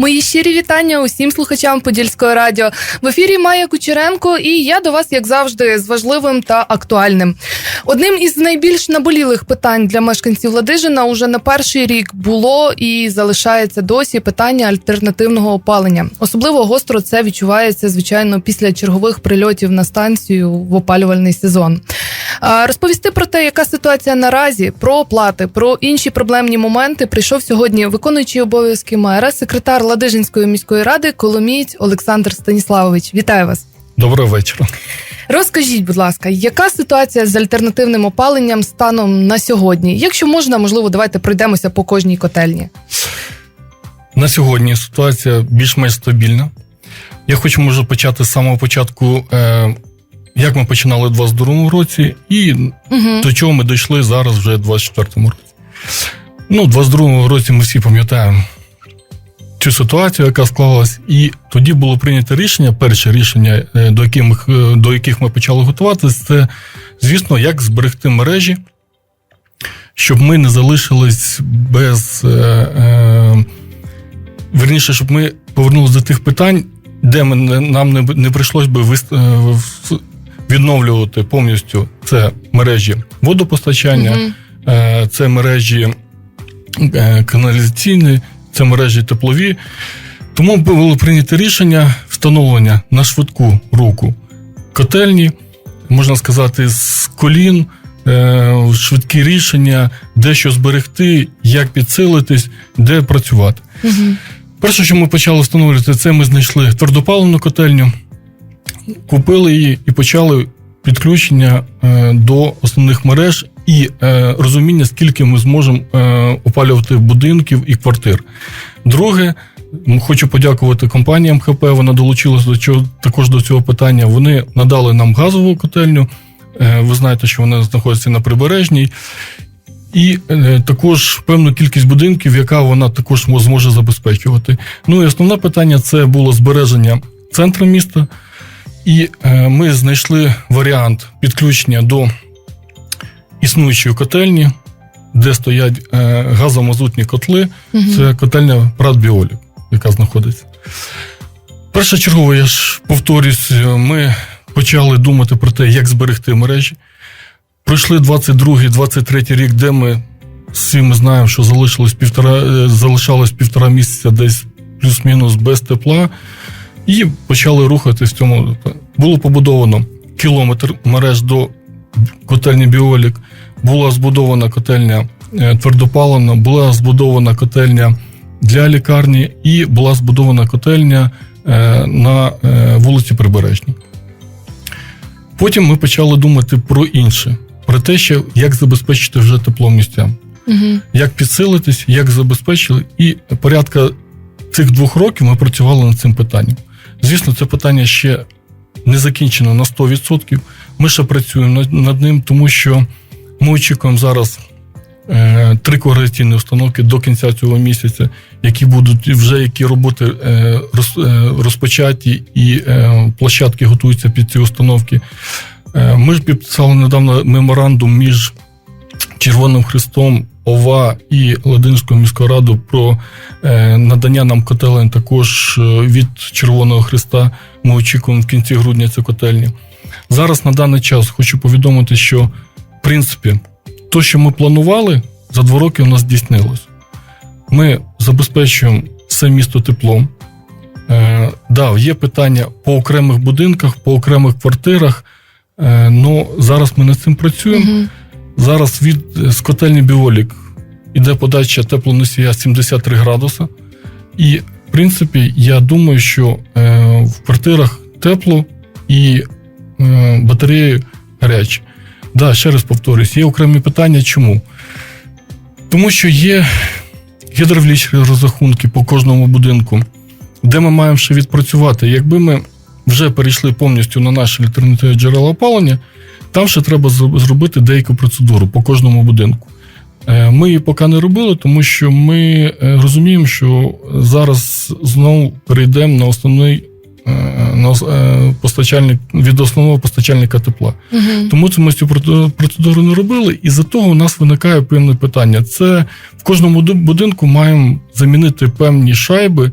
Мої щирі вітання усім слухачам Подільського радіо. В ефірі Майя Кучеренко, і я до вас, як завжди, з важливим та актуальним. Одним із найбільш наболілих питань для мешканців Ладижина уже на перший рік було і залишається досі питання альтернативного опалення. Особливо гостро це відчувається, звичайно, після чергових прильотів на станцію в опалювальний сезон. Розповісти про те, яка ситуація наразі, про оплати, про інші проблемні моменти прийшов сьогодні виконуючий обов'язки мера, секретар Ладижинської міської ради Коломієць Олександр Станіславович. Вітаю вас. Доброго вечора. Розкажіть, будь ласка, яка ситуація з альтернативним опаленням станом на сьогодні? Якщо можна, можливо, давайте пройдемося по кожній котельні. На сьогодні ситуація більш-менш стабільна. Я хочу може почати з самого початку, е, як ми починали у 22-му році, і Угу. до чого ми дійшли зараз вже у 24-му році. Ну, у 22-му році ми всі пам'ятаємо цю ситуацію, яка склалась, і тоді було прийнято рішення. Перше рішення, е, до яких, е, до яких ми почали готуватися, це, звісно, як зберегти мережі, щоб ми не залишились без. Е, е, верніше, щоб ми повернулися до тих питань, де ми, нам не, не прийшлось би е, відновлювати повністю це мережі водопостачання, Мгм. е, це мережі каналізаційні, це мережі теплові. Тому було прийнято рішення встановлення на швидку руку котельні, можна сказати, з колін, е, швидкі рішення, де що зберегти, як підсилитись, де працювати. Мгм. Перше, що ми почали встановлювати, це ми знайшли твердопаливну котельню, купили її і почали підключення е, до основних мереж і е, розуміння, скільки ми зможемо е, опалювати будинків і квартир. Друге, хочу подякувати компанії МХП. Вона долучилася до цього також до цього питання. Вони надали нам газову котельню. Е, ви знаєте, що вона знаходиться на прибережній. І е, також певну кількість будинків, яка вона також зможе забезпечувати. Ну і основне питання це було збереження центру міста. І е, ми знайшли варіант підключення до існуючої котельні, де стоять е, газомазутні котли. Мгм. Це котельня Пратбіолік, яка знаходиться. Першочергово, я ж повторюсь, ми почали думати про те, як зберегти мережі. Пройшли 22-23 рік, де ми всі ми знаємо, що залишилось півтора, е, залишалось півтора місяця десь плюс-мінус без тепла. І почали рухатись в цьому. Було побудовано кілометр мереж до котельні Біолік, була збудована котельня е, твердопалена, була збудована котельня для лікарні і була збудована котельня е, на е, вулиці Прибережній. Потім ми почали думати про інше, про те, що як забезпечити вже тепло місцям, Мгм. як підсилитись, як забезпечили. І порядка цих двох років ми працювали над цим питанням. Звісно, це питання ще не закінчено на 100%. Ми ще працюємо над, ним, тому що ми очікуємо зараз е, три корекційні установки до кінця цього місяця, які будуть вже які роботи е, е, розпочаті, і е, площадки готуються під ці установки. Е, ми ж підписали недавно меморандум між Червоним Христом, ОВА і Ладинською міською радою про е, надання нам котелень також е, від Червоного Христа. Ми очікуємо в кінці грудня цю котельню. Зараз на даний час хочу повідомити, що в принципі то, що ми планували, за два роки у нас здійснилось. Ми забезпечуємо все місто теплом. Е, да, є питання по окремих будинках, по окремих квартирах. Е, ну, зараз ми над цим працюємо. Мгм. Зараз від е, з котельні Біолік іде подача теплоносія 73 градуса. І, в принципі, я думаю, що е, в квартирах тепло і батареї гарячі. Да, ще раз повторюсь, є окремі питання. Чому? Тому що є гідравлічні розрахунки по кожному будинку, де ми маємо ще відпрацювати. Якби ми вже перейшли повністю на наші альтернативні джерела опалення, там ще треба зробити деяку процедуру по кожному будинку. Е, Ми її поки не робили, тому що ми е, розуміємо, що зараз знову перейдемо на основний е, е, постачальник від основного постачальника тепла. Угу. Тому це ми цю процедуру не робили, і за того у нас виникає певне питання. Це в кожному будинку маємо замінити певні шайби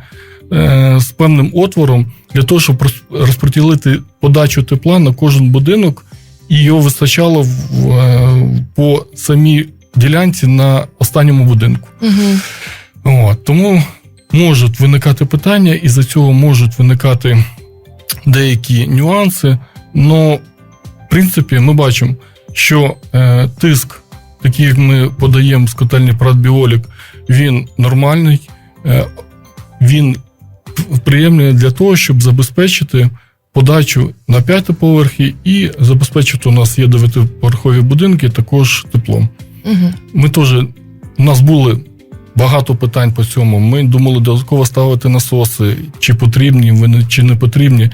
е, з певним отвором для того, щоб розподілити подачу тепла на кожен будинок, і його вистачало в, е, по самій ділянці на останньому будинку. Угу. От, тому можуть виникати питання, і за цього можуть виникати деякі нюанси. Но, в принципі, ми бачимо, що е, тиск, такий, як ми подаємо з котельні Пратбіолік, він нормальний, е, він приємний для того, щоб забезпечити подачу на п'ятий поверхи і забезпечити у нас є дев'ятиповерхові будинки також теплом. Угу. Ми теж у нас були багато питань по цьому. Ми думали додатково ставити насоси, чи потрібні вони, чи не потрібні.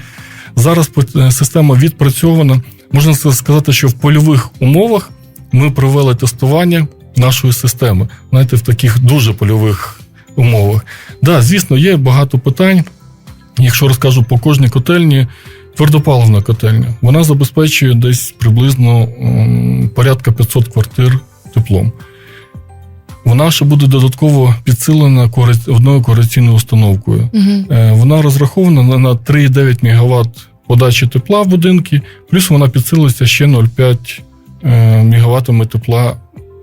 Зараз е, система відпрацьована. Можна сказати, що в польових умовах ми провели тестування нашої системи. Знаєте, в таких дуже польових умовах. Да, звісно, є багато питань. Якщо розкажу по кожній котельні, твердопаливна котельня, вона забезпечує десь приблизно порядка 500 квартир теплом. Вона ще буде додатково підсилена одною корекційною установкою. Угу. Е, Вона розрахована на- на 3,9 МВт подачі тепла в будинки, плюс вона підсилиться ще 0,5 МВт тепла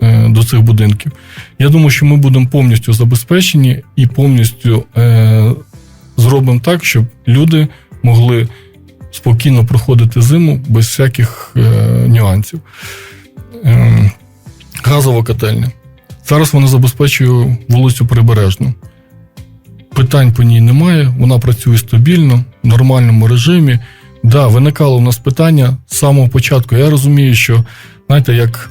е, до цих будинків. Я думаю, що ми будемо повністю забезпечені і повністю е, зробимо так, щоб люди могли спокійно проходити зиму без всяких е, нюансів. Е, газова котельня. Зараз вона забезпечує вулицю Прибережну. Питань по ній немає, вона працює стабільно, в нормальному режимі. Да, виникало у нас питання з самого початку. Я розумію, що, знаєте, як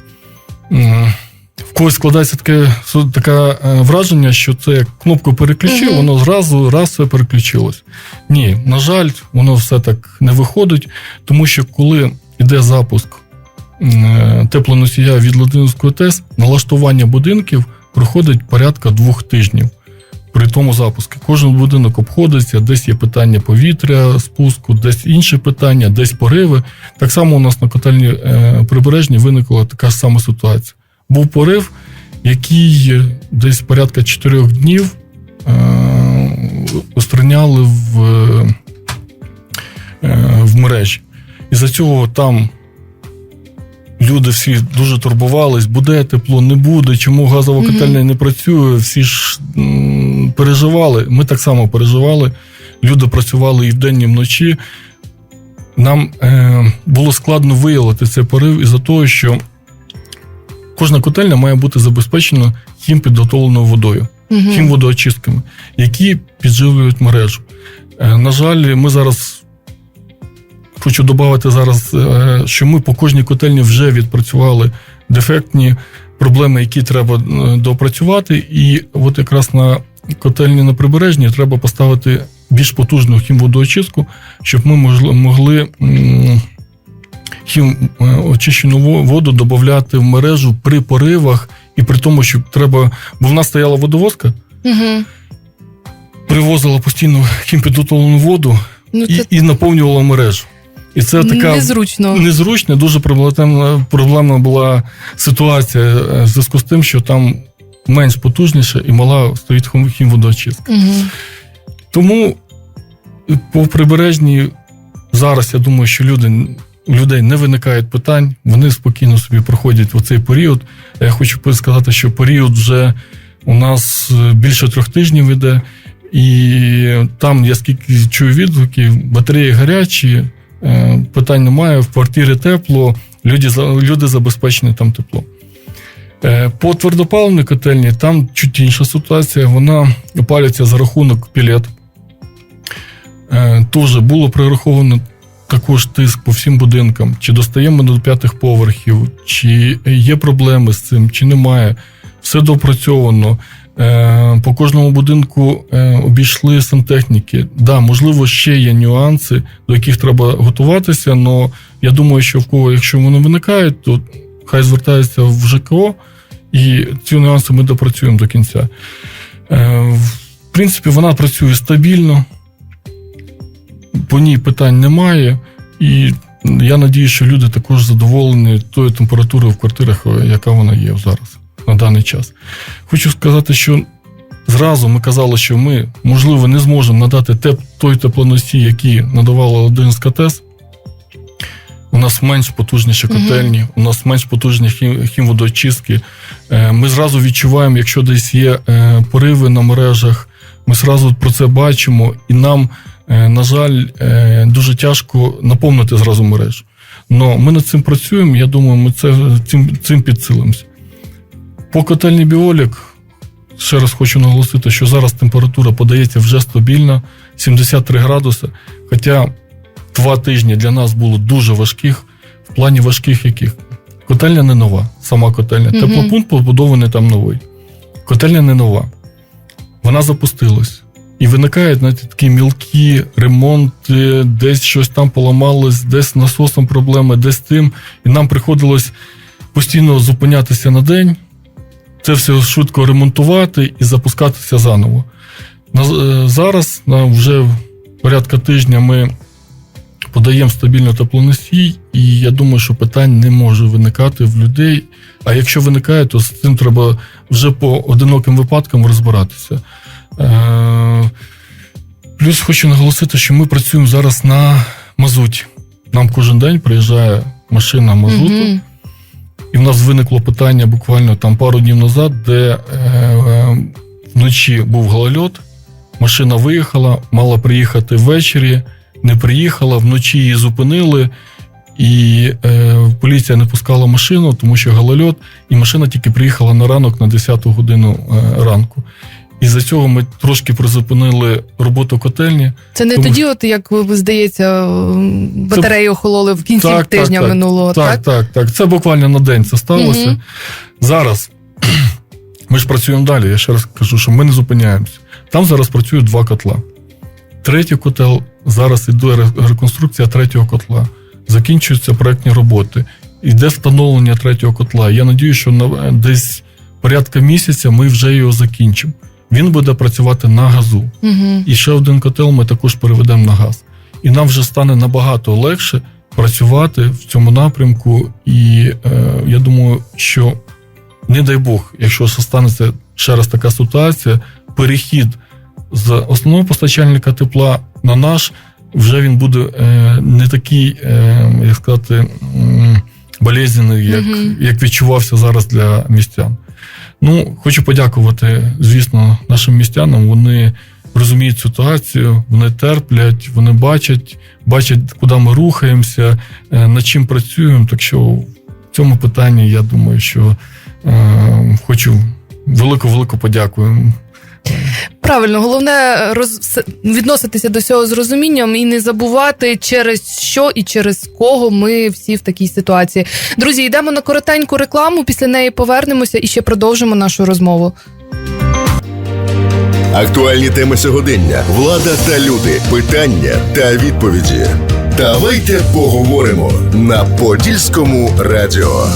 в когось складається таке таке враження, що це як кнопку переключив, воно зразу раз все переключилось. Ні, на жаль, воно все так не виходить, тому що коли йде запуск теплоносія від Ладинської ТЕС, налаштування будинків проходить порядка двох тижнів. При тому запуску кожен будинок обходиться, десь є питання повітря, спуску, десь інші питання, десь пориви. Так само у нас на котельні е, прибережній виникла така ж сама ситуація. Був порив, який десь порядка 4 днів е, устраняли в, е, в мережі. І за цього там люди всі дуже турбувались, буде тепло, не буде, чому газова котельня не працює. Всі ж переживали. Ми так само переживали. Люди працювали і вдень, і вночі. Нам е, було складно виявити цей порив із-за того, що кожна котельня має бути забезпечена хімпідготовленою водою Угу. хімводоочистками, які підживлюють мережу. Е, На жаль, ми зараз. Хочу додати зараз, е, що ми по кожній котельні вже відпрацювали дефектні проблеми, які треба е, доопрацювати. І от якраз на котельні на прибережній треба поставити більш потужну хімводоочистку, щоб ми могли хім е, очищену воду додати в мережу при поривах, і при тому, що треба. Бо в нас стояла водовозка, Угу. привозила постійно хімпідготовлену воду Ну, і, і наповнювала мережу. І це така незручно. незручна, дуже проблемна, проблемна була ситуація е, в зв'язку з тим, що там менш потужніше і мала стоїть хім- хімводоочистка. Угу. Тому по прибережній зараз я думаю, що люди, у людей не виникають питань, вони спокійно собі проходять в цей період. Я хочу сказати, що період вже у нас е, більше трьох тижнів іде, і там я скільки чую відгуків, батареї гарячі, е, питань немає, в квартирі тепло, люди, люди забезпечені там тепло. Е, По твердопаливній котельні там чуть інша ситуація. Вона опалюється за рахунок пілет. Е, Теж було прораховано також тиск по всім будинкам. Чи достаємо до п'ятих поверхів, чи є проблеми з цим, чи немає. Все допрацьовано. Е, По кожному будинку е, обійшли сантехніки. Да, можливо, ще є нюанси, до яких треба готуватися, але я думаю, що в кого, якщо вони виникають, то хай звертаються в ЖКО, і ці нюанси ми допрацюємо до кінця. Е, В принципі, вона працює стабільно. по ній питань немає. І я надію, що люди також задоволені тою температурою в квартирах, яка вона є зараз на даний час. Хочу сказати, що зразу ми казали, що ми, можливо, не зможемо надати теп, той теплоносій, який надавала Ладинська ТЕС. У нас менш потужніші котельні, у нас менш потужні хім- хімводоочистки. Е, Ми зразу відчуваємо, якщо десь є е, пориви на мережах, ми зразу про це бачимо, і нам, е, на жаль, дуже тяжко наповнити зразу мережу. Но ми над цим працюємо, я думаю, ми це, цим, цим підсилимося. По котельні біолік, ще раз хочу наголосити, що зараз температура подається вже стабільна, 73 градуси. Хоча два тижні для нас було дуже важких, в плані важких яких. Котельня не нова, сама котельня. Мгм. Теплопункт побудований там новий. Котельня не нова. Вона запустилась. І виникають знаєте, такі мілкі ремонти, десь щось там поламалось, десь з насосом проблеми, десь тим. І нам приходилось постійно зупинятися на день, це все швидко ремонтувати і запускатися заново. Е, зараз, вже порядка тижня, ми подаємо стабільно теплоносій, і я думаю, що питань не може виникати в людей. А якщо виникає, то з цим треба вже по одиноким випадкам розбиратися. Е, плюс хочу наголосити, що ми працюємо зараз на мазуті. Нам кожен день приїжджає машина мазуту. І в нас виникло питання буквально там пару днів назад, де е, вночі був голольот, машина виїхала, мала приїхати ввечері, не приїхала, вночі її зупинили, і е, поліція не пускала машину, тому що голольот, і машина тільки приїхала на ранок на 10 годину е, ранку. І за цього ми трошки призупинили роботу котельні. Це не Тому тоді, от як ви, здається, м, батареї охололи в кінці Так, тижня так. минулого, так? Так, так, так. Це буквально на день це сталося. Мгм. Зараз ми ж працюємо далі. Я ще раз кажу, що ми не зупиняємося. Там зараз працюють два котла. Третій котел зараз іде реконструкція третього котла. Закінчуються проектні роботи. Іде встановлення третього котла. Я надію, що на десь порядка місяця ми вже його закінчимо. Він буде працювати на газу. Угу. І ще один котел ми також переведемо на газ. І нам вже стане набагато легше працювати в цьому напрямку. І е, я думаю, що не дай Бог, якщо станеться ще раз така ситуація, перехід з основного постачальника тепла на наш, вже він буде е, не такий, е, як сказати, болезнений, як, Мгм. як відчувався зараз для містян. Ну, хочу подякувати, звісно, нашим містянам. Вони розуміють ситуацію, вони терплять, вони бачать, бачать, куди ми рухаємося, е, над чим працюємо. Так що в цьому питанні я думаю, що е, хочу велику-велику подякую. Правильно, головне роз... відноситися до цього з розумінням і не забувати, через що і через кого ми всі в такій ситуації. Друзі, йдемо на коротеньку рекламу. Після неї повернемося і ще продовжимо нашу розмову. Актуальні теми сьогодення, влада та люди, питання та відповіді. Давайте поговоримо на Подільському радіо.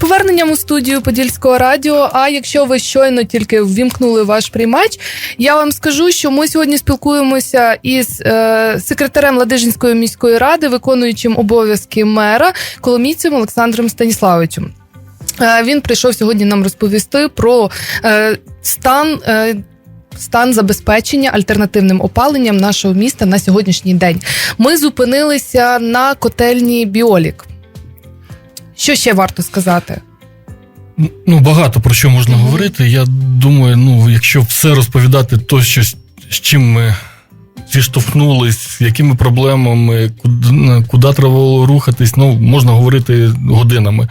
Поверненням у студію Подільського радіо. А якщо ви щойно тільки ввімкнули ваш приймач, я вам скажу, що ми сьогодні спілкуємося із е, секретарем Ладижинської міської ради, виконуючим обов'язки мера Коломійцем Олександром Станіславовичем. Е, він прийшов сьогодні нам розповісти про е, стан. Е, Стан забезпечення альтернативним опаленням нашого міста на сьогоднішній день. Ми зупинилися на котельні Біолік. Що ще варто сказати? Ну, багато про що можна Мгм. говорити. Я думаю, ну, якщо все розповідати, то що з чим ми зіштовхнулись, з якими проблемами, куди, куди треба було рухатись, ну, можна говорити годинами.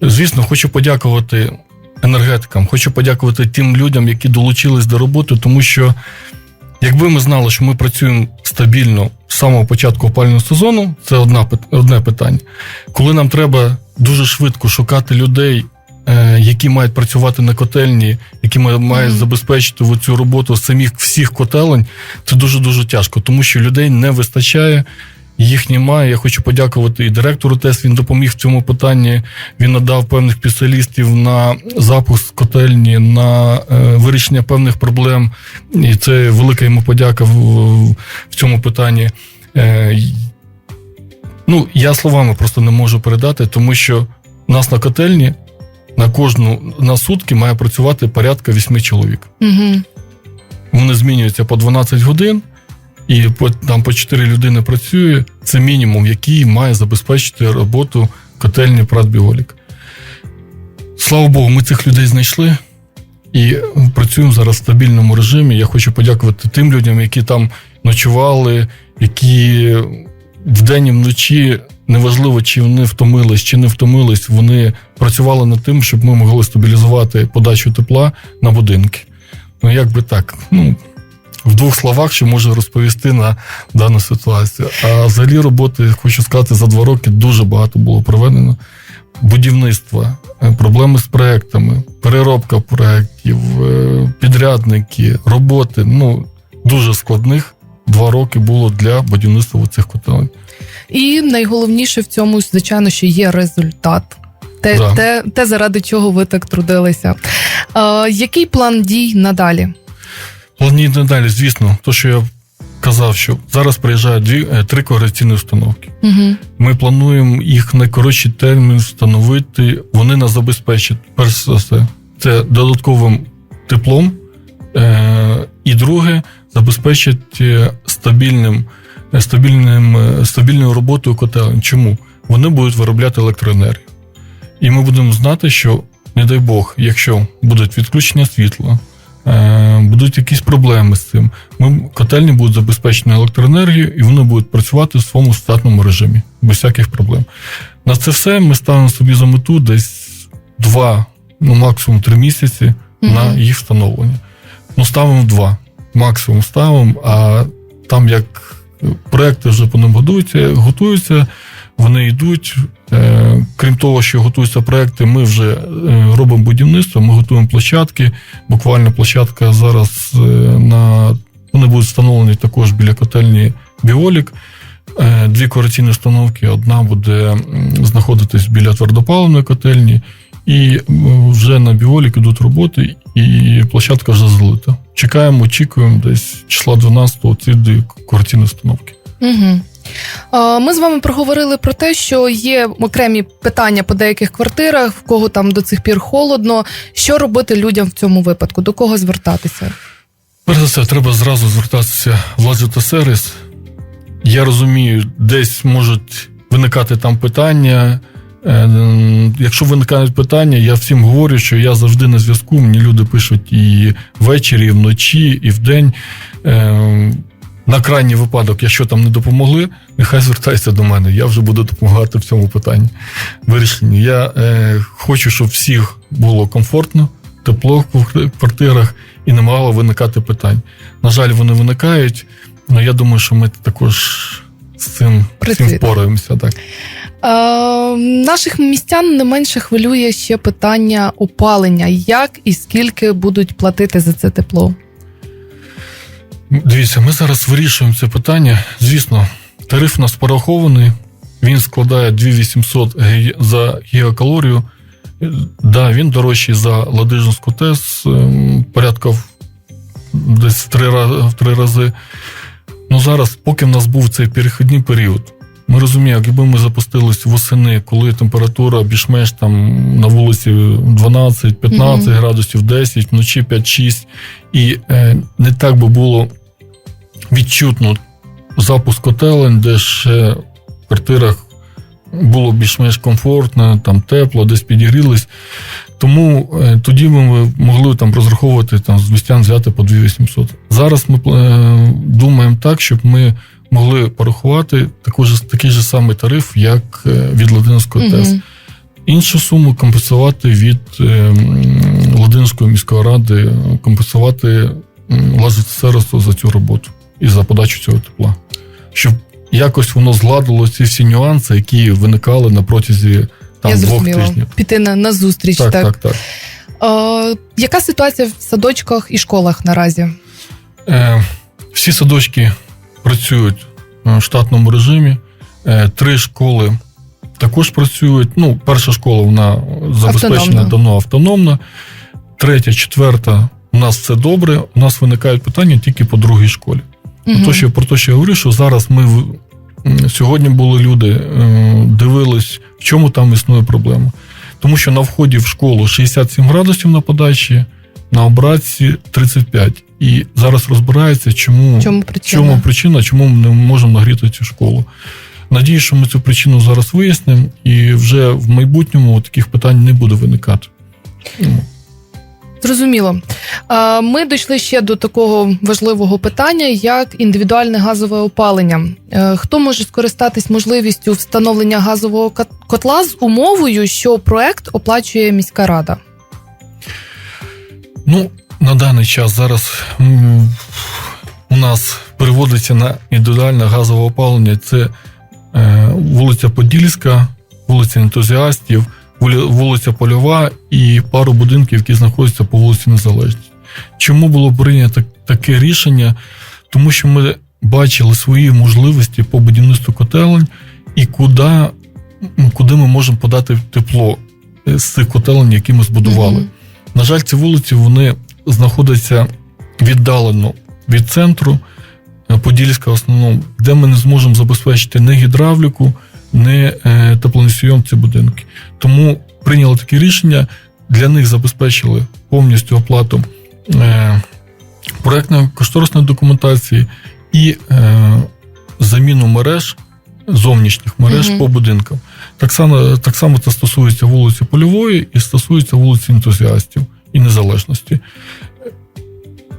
Звісно, хочу подякувати енергетикам, хочу подякувати тим людям, які долучились до роботи, тому що якби ми знали, що ми працюємо стабільно з самого початку опального сезону, це одна, одне питання. Коли нам треба дуже швидко шукати людей, е, які мають працювати на котельні, які ма- мають забезпечити цю роботу самих всіх котелень, це дуже дуже тяжко, тому що людей не вистачає. їх немає. Я хочу подякувати і директору ТЕС. Він допоміг в цьому питанні. Він надав певних спеціалістів на запуск котельні, на е, вирішення певних проблем. І це велика йому подяка в, в цьому питанні. Ну, я словами просто не можу передати, тому що у нас на котельні на кожну на сутки має працювати порядка 8 чоловік. Угу. Вони змінюються по 12 годин, і по, там по 4 людини працює. Це мінімум, який має забезпечити роботу котельні Пратбіолік. Слава Богу, ми цих людей знайшли і працюємо зараз в стабільному режимі. Я хочу подякувати тим людям, які там ночували, які вдень і вночі, неважливо, чи вони втомились, чи не втомились, вони працювали над тим, щоб ми могли стабілізувати подачу тепла на будинки. Ну, як би так, ну, в двох словах, що можу розповісти на дану ситуацію. А взагалі роботи, хочу сказати, за два роки дуже багато було проведено. Будівництва, е, проблеми з проектами, переробка проєктів, е, підрядники, роботи. Ну, дуже складних два роки було для будівництва цих котелень. І найголовніше в цьому, звичайно, що є результат. Те, Да. те, те, заради чого ви так трудилися. Е, який план дій надалі? Плані надалі, звісно, то, що я казав, що зараз приїжджають дві, е, три корекційні установки. Угу. Ми плануємо їх найкоротший термін встановити. Вони нас забезпечать, перш за все, це додатковим теплом. Е- і друге, забезпечать е, стабільним, е, стабільним, е, стабільною роботою котелень. Чому? Вони будуть виробляти електроенергію. І ми будемо знати, що, не дай Бог, якщо будуть відключення світла, будуть якісь проблеми з цим, ми, котельні будуть забезпечені електроенергією, і вони будуть працювати в своєму штатному режимі, без всяких проблем. На це все ми ставимо собі за мету десь два, ну максимум три місяці на їх встановлення. Ну, ставимо два, максимум ставимо, а там як проекти вже по ним готуються, готуються, вони йдуть. Е, крім того, що готуються проекти, ми вже е, робимо будівництво, ми готуємо площадки. Буквально площадка зараз е, на вони будуть встановлені також біля котельні Біолік. Дві корекційні установки. Одна буде знаходитись біля твердопаливної котельні, і вже на Біолік ідуть роботи, і площадка вже залита. Чекаємо, очікуємо десь числа 12-го ці корекційні установки. Угу. Ми з вами проговорили про те, що є окремі питання по деяких квартирах, в кого там до цих пір холодно. Що робити людям в цьому випадку? До кого звертатися? Перш за все, треба зразу звертатися в ладжу та сервіс. Я розумію, десь можуть виникати там питання. Е, Якщо виникають питання, я всім говорю, що я завжди на зв'язку. Мені люди пишуть і ввечері, і вночі, і вдень. Е, На крайній випадок, якщо там не допомогли, нехай звертаються до мене. Я вже буду допомагати в цьому питанні. Вирішенні. Я е, хочу, щоб всіх було комфортно, тепло в квартирах і не мало виникати питань. На жаль, вони виникають, але я думаю, що ми також з цим, з цим впораємося. Так. Е, наших містян не менше хвилює ще питання опалення. Як і скільки будуть платити за це тепло? Дивіться, ми зараз вирішуємо це питання. Звісно, тариф у нас порахований. Він складає 2800 за гігакалорію. Да, він дорожчий за Ладижинську ТЕС, ем, порядка десь в три рази. Ну зараз, поки в нас був цей перехідний період, ми розуміємо, якби ми запустились восени, коли температура більш-менш там на вулиці 12-15 Мгм. градусів, 10, вночі 5-6, і е, не так би було відчутно запуск котелень, де ще в квартирах було більш-менш комфортно, там тепло, десь підігрілись. Тому е, тоді ми могли там розраховувати там, з містян взяти по 2800. Зараз ми е, думаємо так, щоб ми могли порахувати таку ж, такий же самий тариф, як е, від Ладинської ТЕС. Іншу суму компенсувати від е, м, Ладинської міської ради, компенсувати Лазерсервісу за цю роботу і за подачу цього тепла. Щоб якось воно згладило ці всі нюанси, які виникали на протязі там Я двох тижнів. Піти на, на зустріч. Так, Так, так, так. Е, яка ситуація в садочках і школах наразі? Е, всі садочки працюють в штатному режимі. Е, Три школи також працюють. Ну, перша школа вона забезпечена Автономна. давно автономно. Третя, четверта, у нас все добре. У нас виникають питання тільки по другій школі. Мгм. То, що, про те, що я говорю, що зараз ми в- сьогодні були люди, е, дивились, в чому там існує проблема. Тому що на вході в школу 67 градусів на подачі, на обратці 35. І зараз розбирається, чому, чому причина? чому причина, чому ми не можемо нагріти цю школу. Надію, що ми цю причину зараз вияснимо, і вже в майбутньому таких питань не буде виникати. Ну, Зрозуміло. Ми дійшли ще до такого важливого питання, як індивідуальне газове опалення. Е, Хто може скористатись можливістю встановлення газового котла з умовою, що проект оплачує міська рада? Ну, на даний час зараз у нас переводиться на індивідуальне газове опалення. Це е, вулиця Подільська, вулиця Ентузіастів, вулиця Польова і пару будинків, які знаходяться по вулиці Незалежності. Чому було прийнято таке рішення? Тому що ми бачили свої можливості по будівництву котелень і куди, куди ми можемо подати тепло з цих котелень, які ми збудували. На жаль, ці вулиці вони знаходяться віддалено від центру е, Подільська в основному, де ми не зможемо забезпечити ні гідравліку, ні е, теплоносійом ці будинки. Тому прийняли таке рішення. Для них забезпечили повністю оплату е, проектної кошторисної документації і заміну мереж, зовнішніх мереж Мгм. по будинкам. Так само, так само це стосується вулиці Польової і стосується вулиці ентузіастів і незалежності.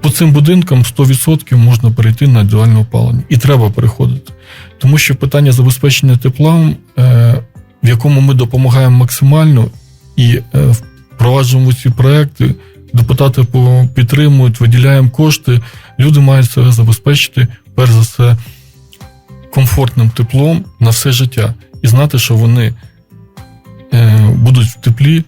По цим будинкам 100% можна перейти на індивідуальне опалення. І треба переходити. Тому що питання забезпечення теплом, е, в якому ми допомагаємо максимально і е, впроваджуємо ці проекти, депутати підтримують, виділяємо кошти. Люди мають себе забезпечити, перш за все, комфортним теплом на все життя. І знати, що вони е, будуть в теплі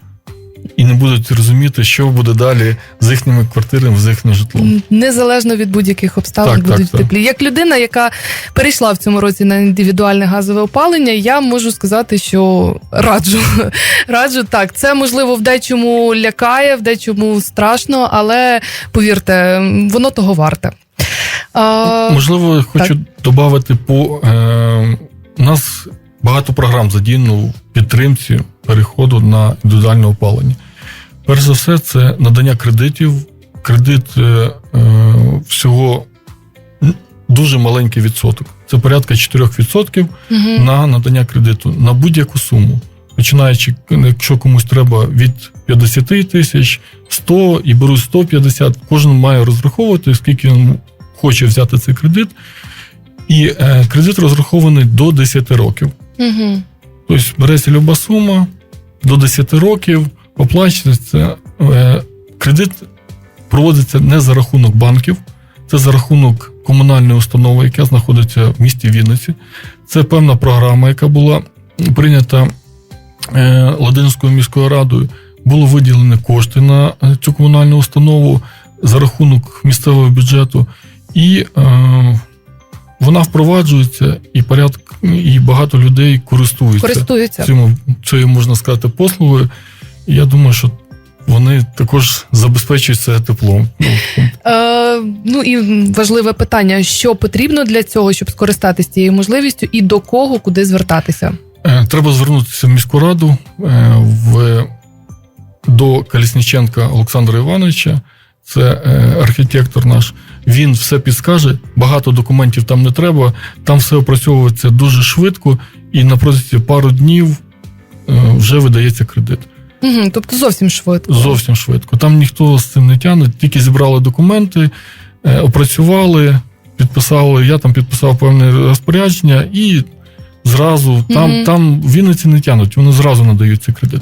і не будуть розуміти, що буде далі з їхніми квартирами, з їхнім житлом. Незалежно від будь-яких обставин Так, так, будуть так. теплі. Як людина, яка перейшла в цьому році на індивідуальне газове опалення, я можу сказати, що раджу. Раджу так. Це можливо в дечому лякає, в дечому страшно, але повірте, воно того варте. А, Можливо, хочу додати по е, у нас багато програм задіяно в підтримці переходу на індивідуальне опалення. Перш за все, це надання кредитів. Кредит е, е, всього дуже маленький відсоток. Це порядка 4% мгм. на надання кредиту на будь-яку суму. Починаючи, якщо комусь треба від 50 тисяч, 100 і беруть 150, кожен має розраховувати, скільки він хоче взяти цей кредит. І е, кредит розрахований до 10 років. Мгм. Тобто береться люба сума до 10 років, оплачується. Е, кредит проводиться не за рахунок банків, це за рахунок комунальної установи, яка знаходиться в місті Вінниці. Це певна програма, яка була прийнята е, Ладинською міською радою. Було виділені кошти на е, цю комунальну установу за рахунок місцевого бюджету, і е, вона впроваджується, і порядок, і багато людей користуються Користуються. цим, цією, можна сказати, послугою. Я думаю, що вони також забезпечують це теплом. Ну, Е, ну і важливе питання: що потрібно для цього, щоб скористатися цією можливістю, і до кого, куди звертатися? Е, Треба звернутися в міську раду е, в, до Колісніченка Олександра Івановича. Це е, архітектор наш. Він все підскаже. Багато документів там не треба. Там все опрацьовується дуже швидко, і на протязі пару днів е, вже видається кредит. Угу, тобто зовсім швидко. Зовсім швидко. Там ніхто з цим не тягне, тільки зібрали документи, е, опрацювали, підписали. Я там підписав певне розпорядження, і зразу там, Мгм. там в Вінниці не тягнуть, вони зразу надають цей кредит.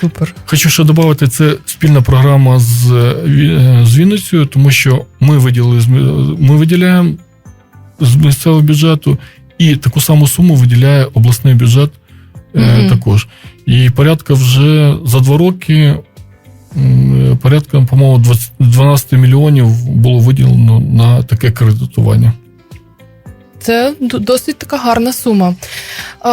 Супер. Хочу ще додати, це спільна програма з, е, е, з Вінницею, тому що ми виділили ми виділяємо з місцевого бюджету, і таку саму суму виділяє обласний бюджет Мгм. також. І порядка вже за два роки. Порядка, по-моєму, 20 12 мільйонів було виділено на таке кредитування. Це досить така гарна сума. Е,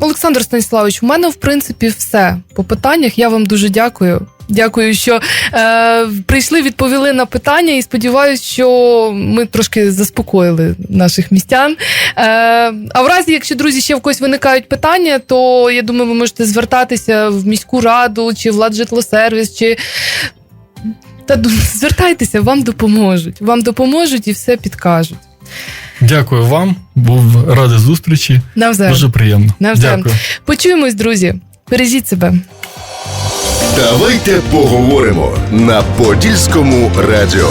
Олександр Станіславович, у мене в принципі все по питаннях. Я вам дуже дякую. Дякую, що е, прийшли, відповіли на питання, і сподіваюся, що ми трошки заспокоїли наших містян. Е, а в разі, якщо друзі, ще в когось виникають питання, то я думаю, ви можете звертатися в міську раду чи в Ладжитлосервіс, чи та звертайтеся, вам допоможуть. Вам допоможуть і все підкажуть. Дякую вам, був радий зустрічі. Навзаєм. Дуже приємно. Навзаєм. Дякую. Почуємось, друзі. Бережіть себе. Давайте поговоримо на Подільському радіо.